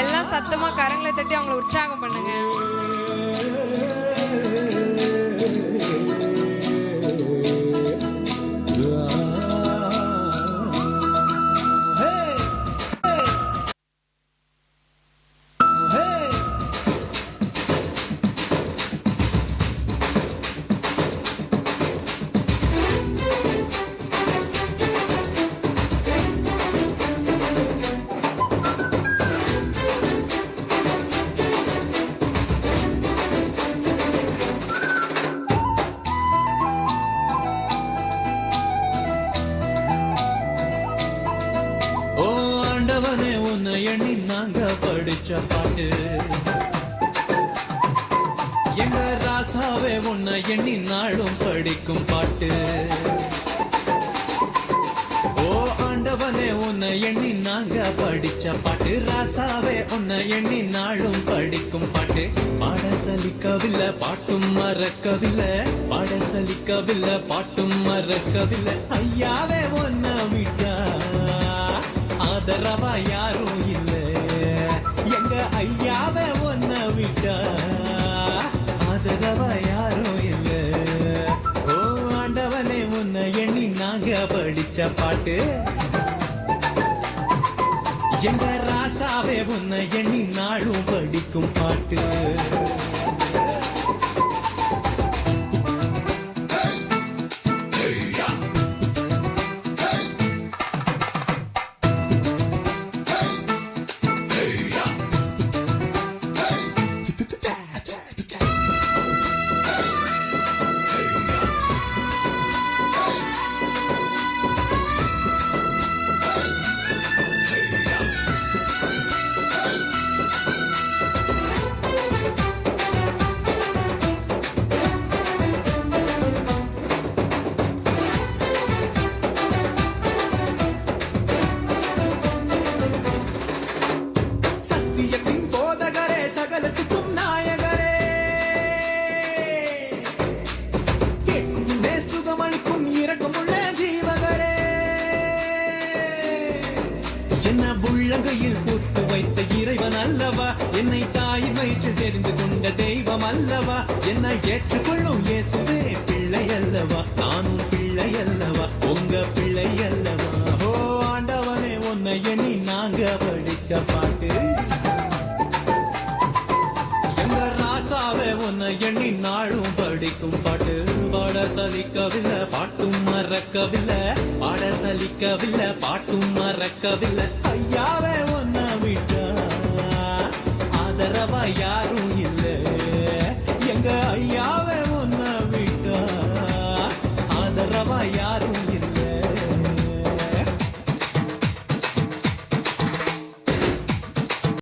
எல்லாம் சத்தமாக கரங்களை தட்டி அவங்களை உற்சாகம் பண்ணுங்கள் நயனி நாங்க படிச்ச பாட்டு. எங்க ராசாவே உன்னை எண்ணி நாளும் படிக்கும் பாட்டு. ஓ ஆண்டவனே உன்னை எண்ணி நாங்க படிச்ச பாட்டு. ராசாவே உன்னை எண்ணி நாளும் படிக்கும் பாட்டு. பாட சலிக்கவில்லை பாட்டும் மறக்கவில்லை. பாட சலிக்கவில்லை பாட்டும் மறக்கவில்லை. ஐயாவே ஒன்ன விட்டா. ஆதரவா யாரும் வச்ச பாட்டு. எங்க ராசாவே உன்னை எண்ணி நாளும் படிக்கும் பாட்டு. என்ன உள்ளங்கையில் பூத்து வைத்த இறைவன் அல்லவா? என்னை தாய் வயிற்றில் தெரிந்து கொண்ட தெய்வம் அல்லவா? என்னை ஏற்றுக்கொள்ளும் இயேசுவே பிள்ளை அல்லவா? நானும் பிள்ளை அல்லவா? உங்க பிள்ளை அல்லவா? ஓ ஆண்டவனே உன்னை எண்ணி நாங்க படிச்ச பாட்டு. எங்க ராசாவே உன்னை எண்ணி நாளும் படிக்கும் பாட்டு. பாட சலிக்கவில்லை பாட்டும் மறக்கவில்லை. பாட சலிக்கவில்லை பாட்டும் மறக்கவில்லை. ஐயாவே ஒன்னா விட்டா ஆதரவா யாரும்